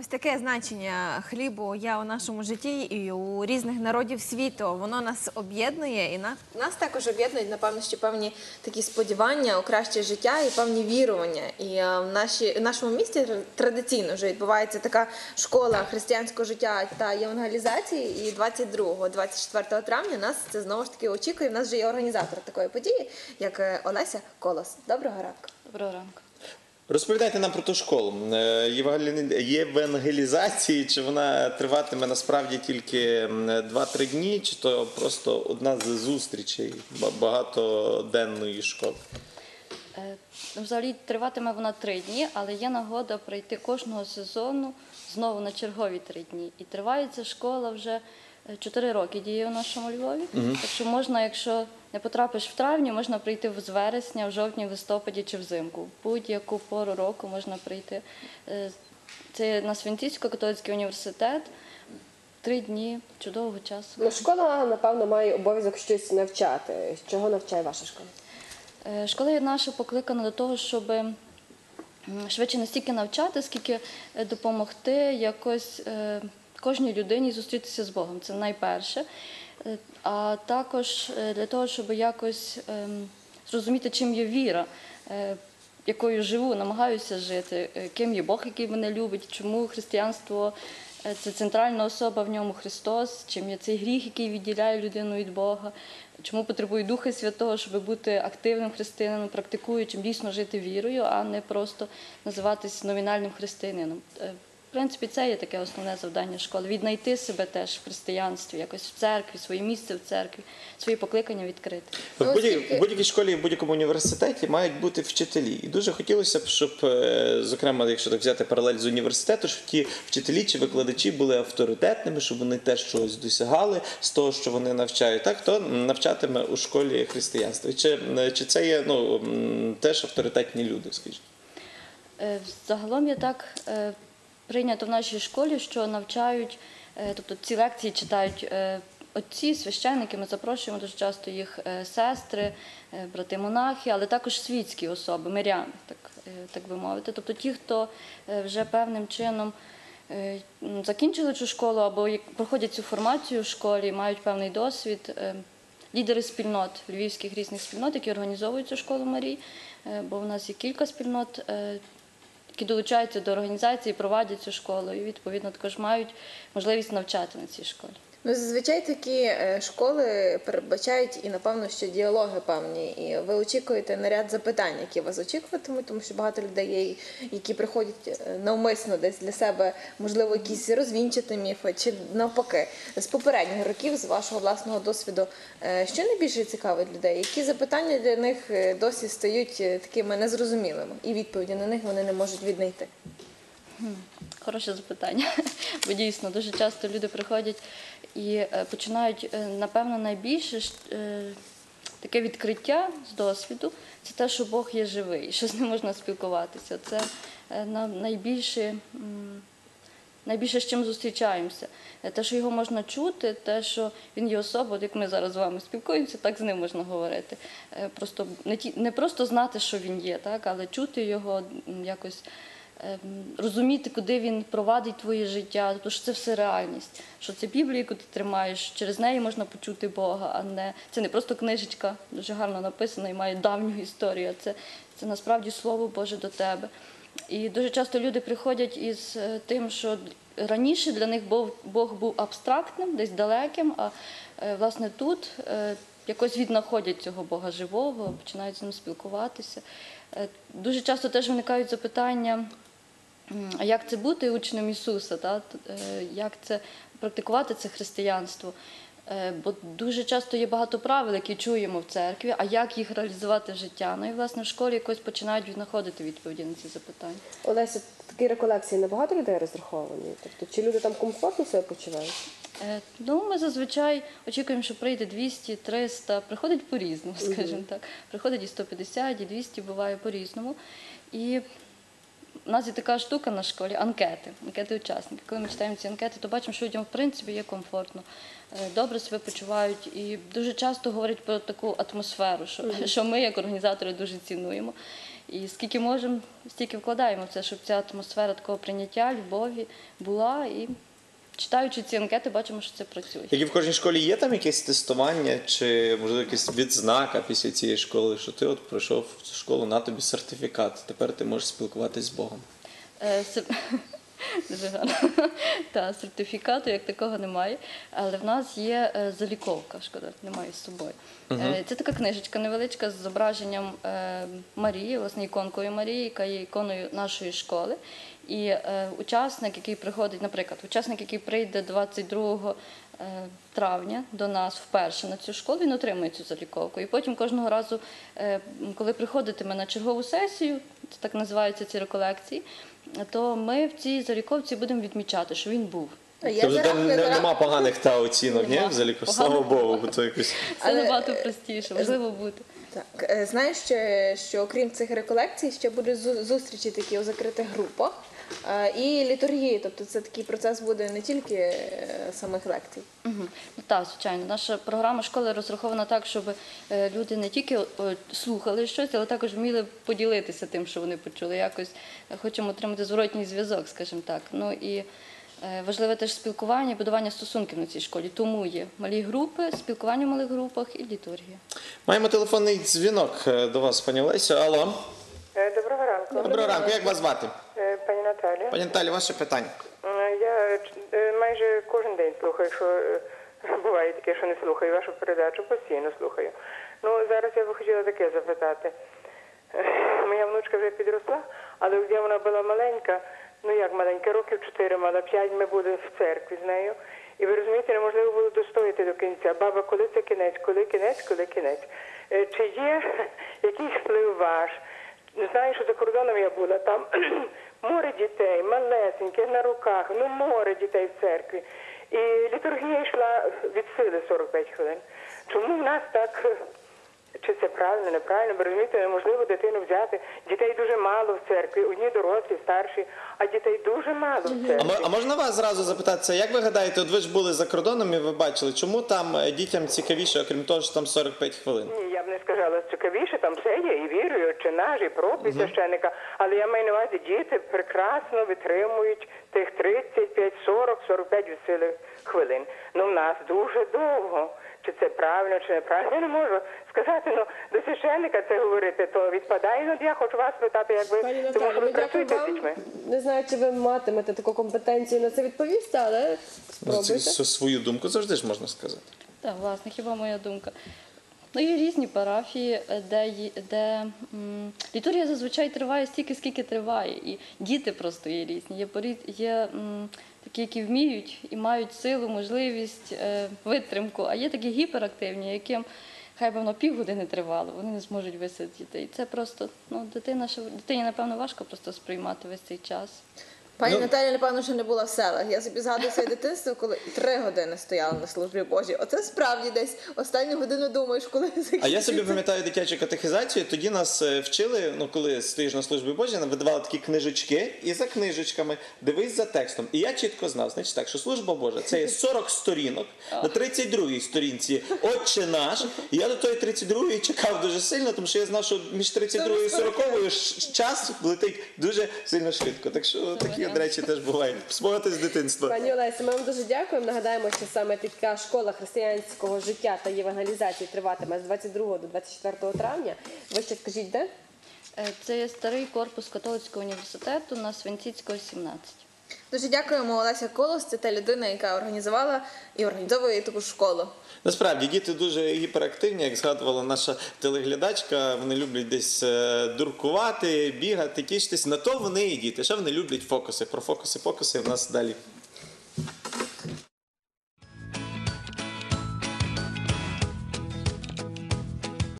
Ось таке значення хлібу є у нашому житті і у різних народів світу. Воно нас об'єднує і на- нас також об'єднують, напевно, ще певні такі сподівання у краще життя і певні вірування. І е, в, наші, в нашому місті традиційно вже відбувається така школа християнського життя та євангелізації. І 22-24 травня нас це знову ж таки очікує. У нас вже є організатор такої події, як е, Олеся Колос. Доброго ранку. Доброго ранку. Розповідайте нам про ту школу Е, євангелі- євангелізації, чи вона триватиме насправді тільки м, 2-3 дні, чи то просто одна з зустрічей ба- багатоденної школи. Е, ну, Взагалі триватиме вона три дні, але є нагода прийти кожного сезону знову на чергові три дні. І триває ця школа вже чотири роки діє у нашому Львові. Так що можна, якщо не потрапиш в травні, можна прийти з вересня, в жовтні, в листопаді чи взимку. Будь-яку пору року можна прийти. Е, Це на Свінтицько-католицький університет. Три дні чудового часу. Ну, школа, напевно, має обов'язок щось навчати. Чого навчає ваша школа? Е, Школа є наша покликана до того, щоб швидше не стільки навчати, скільки е, допомогти якось кожній людині зустрітися з Богом. Це найперше. Е, А також е, для того, щоб якось ем, зрозуміти, чим є віра, е, якою живу, намагаюся жити, ким є Бог, який мене любить, чому християнство це центральна особа в ньому Христос, чим є цей гріх, який відділяє людину від Бога, чому потребує Духа Святого, щоб бути активним християнином, практикуючим, дійсно жити вірою, а не просто називатись номінальним християнином. В принципі, це є таке основне завдання школи віднайти себе теж в християнстві, якось в церкві, своє місце в церкві, свої покликання відкрити. В Ну, будь- будь-якій школі, в будь-якому університеті мають бути вчителі. І дуже хотілося б, щоб, е, зокрема, якщо так взяти паралель з університету, щоб ті вчителі чи викладачі були авторитетними, щоб вони теж чогось досягали з того, що вони навчають. Так, хто навчатиме у школі християнства? Чи, чи це є ну, теж авторитетні люди, скажімо? Е, Загалом є так е, прийнято в нашій школі, що навчають, е, тобто ці лекції читають е, отці, священники. Ми запрошуємо дуже часто їх е, сестри, брати монахи, але також світські особи, миряни, так, так би мовити. Тобто ті, хто вже певним чином. Закінчили цю школу або проходять цю формацію в школі, мають певний досвід. Лідери спільнот, львівських різних спільнот, які організовують цю школу Марій, бо в нас є кілька спільнот, які долучаються до організації, провадять цю школу і відповідно також мають можливість навчати на цій школі. Ну, зазвичай такі е, школи передбачають і напевно, що діалоги певні. І ви очікуєте на ряд запитань, які вас очікуватимуть, тому що багато людей є, які приходять е, навмисно десь для себе, можливо, якісь розвінчити міфи, чи навпаки. З попередніх років, з вашого власного досвіду, е, що найбільше цікавить людей? Які запитання для них досі стають такими незрозумілими, і відповіді на них вони не можуть віднайти? Хороше запитання. Бо дійсно дуже часто люди приходять і е, починають, е, напевно, найбільше е, таке відкриття з досвіду це те, що Бог є живий, що з ним можна спілкуватися. Це найбільше. Найбільше з чим зустрічаємося. Те, що його можна чути, те, що він є особа, от як ми зараз з вами спілкуємося, так з ним можна говорити. Просто не ті не просто знати, що він є, так, але чути його якось. Ем, Розуміти, куди він провадить твоє життя, тому що це все реальність. Що це Біблія, яку ти тримаєш, через неї можна почути Бога, а не це не просто книжечка, дуже гарно написана і має давню історію. Це, це насправді Слово Боже до тебе. І дуже часто люди приходять із е, тим, що раніше для них Бог, Бог був абстрактним, десь далеким, а е, власне тут е, якось віднаходять цього Бога живого, починають з ним спілкуватися. Дуже часто теж виникають запитання. А як це бути учнем Ісуса? Та? Е, Як це практикувати це християнство? Е, Бо дуже часто є багато правил, які чуємо в церкві, а як їх реалізувати в життя? Ну і власне в школі якось починають віднаходити відповіді на ці запитання. Олеся, такі реколекції на багато людей розраховані? Тобто, чи люди там комфортно себе почувають? Е, Ну, ми зазвичай очікуємо, що прийде 200, 300, приходить по-різному, скажімо так. Приходить і 150, і 200, буває по-різному. І у нас є така штука на школі анкети, анкети учасників. Коли ми читаємо ці анкети, то бачимо, що людям в принципі є комфортно, е, добре себе почувають і дуже часто говорять про таку атмосферу, що, що ми, як організатори, дуже цінуємо. І скільки можемо, стільки вкладаємо в це, щоб ця атмосфера такого прийняття, любові була. І читаючи ці анкети, бачимо, що це працює. Як і в кожній школі є там якесь тестування, чи можливо якась відзнака після цієї школи, що ти от пройшов в цю школу, на тобі сертифікат. Тепер ти можеш спілкуватись з Богом. Е, сер- Дуже гарно. Та, сертифікату як такого немає. Але в нас є е, заліковка, шкода, немає з собою. Е, Це така книжечка невеличка з зображенням е, Марії, власне, іконкою Марії, яка є іконою нашої школи. І е, учасник, який приходить, наприклад, учасник, який прийде 22 е, травня до нас вперше на цю школу, він отримує цю заліковку. І потім кожного разу, е, коли приходитиме на чергову сесію, це так називаються ці реколекції, то ми в цій заліковці будемо відмічати, що він був. Я тобто зараз там не не, нема поганих та оцінок, ні? Взагалі, слава Богу, бо то якось. Це Але, набагато е, простіше, можливо бути. Так, е, знаєш, що окрім цих реколекцій, ще будуть зу- зустрічі такі у закритих групах і літургії. Тобто це такий процес буде не тільки е, самих лекцій. Мгм. Ну, так, звичайно. Наша програма школи розрахована так, щоб е, люди не тільки слухали щось, але також вміли поділитися тим, що вони почули. Якось е, хочемо отримати зворотній зв'язок, скажімо так. Ну і е, важливе теж спілкування, і будування стосунків на цій школі. Тому є малі групи, спілкування в малих групах і літургія. Маємо телефонний дзвінок е, до вас, пані Олесю. Алло. Е, Доброго ранку. Доброго ранку, як вас звати? Е, Пані Наталі, ваше питання. Е, Я е, майже кожен день слухаю, що е, буває таке, що не слухаю вашу передачу, постійно слухаю. Ну, зараз я би хотіла таке запитати. Моя внучка вже підросла, але коли вона була маленька, ну як маленька, років 4 мала, 5 ми були в церкві з нею. І ви розумієте, неможливо було достояти до кінця. Баба, коли це кінець, коли кінець, коли кінець. Чи є якийсь вплив ваш? Знаю, що за кордоном я була, там море дітей, малесеньких на руках, ну море дітей в церкві. І літургія йшла від сили 45 хвилин. Чому в нас так, чи це правильно, неправильно, ви розумієте, неможливо дитину взяти. Дітей дуже мало в церкві, одні дорослі, старші, а дітей дуже мало в церкві. а можна вас зразу запитатися, як ви гадаєте, от ви ж були за кордоном і ви бачили, чому там е, дітям цікавіше, окрім того, що там 45 хвилин? Б не сказала цікавіше, там все є, і вірою, чи наш, і проповідь священника. Але я маю на увазі, діти прекрасно витримують тих 35, 40, 45 від сили хвилин. Ну, в нас дуже довго. Чи це правильно, чи неправильно, я не можу сказати. Ну, до священника це говорити, то відпадає. Ну, я хочу вас питати, як ви, Пані тому що ви працюєте з дітьми. Не знаю, чи ви матимете таку компетенцію на це відповісти, але Ну, це спробуйте. свою думку завжди ж можна сказати. Так, власне, хіба моя думка. Ну, є різні парафії, е, де, де м, літургія зазвичай триває стільки, скільки триває. І діти просто є різні. Є, є м, такі, які вміють і мають силу, можливість, е, витримку, а є такі гіперактивні, яким хай би воно півгодини тривало, вони не зможуть висидіти. І це просто ну, дитина, ще- дитині, напевно, важко просто сприймати весь цей час. Пані Ну- Наталя, напевно, ще не була в селах. Я собі згадую своє дитинство, коли три години стояла на службі Божій. Оце справді десь останню годину думаєш, коли А я собі пам'ятаю дитячу катехізацію. Тоді нас е, вчили, ну коли стоїш на службі Божій, нам видавали такі книжечки, і за книжечками дивись за текстом. І я чітко знав, значить так, що служба Божа це є 40 сторінок. На 32-й сторінці Отче наш. І я до тої 32-ї чекав дуже сильно, тому що я знав, що між 32-ю і 40-ю час летить дуже сильно швидко. Так що такі от речі теж буває. Спогати з дитинства. Пані Олесі, ми вам дуже дякуємо. Нагадаємо, що саме така школа християнського життя та євангелізації триватиме з 22 до 24 травня. Ви ще скажіть, де? Е, Це є старий корпус католицького університету на Свинціцького, 17. Дуже дякуємо Олеся Колос. Це та людина, яка організувала і організовує таку школу. Насправді діти дуже гіперактивні, як згадувала наша телеглядачка. Вони люблять десь е, дуркувати, бігати, тішитись. На то вони і діти. Ще вони люблять фокуси. Про фокуси, фокуси в нас далі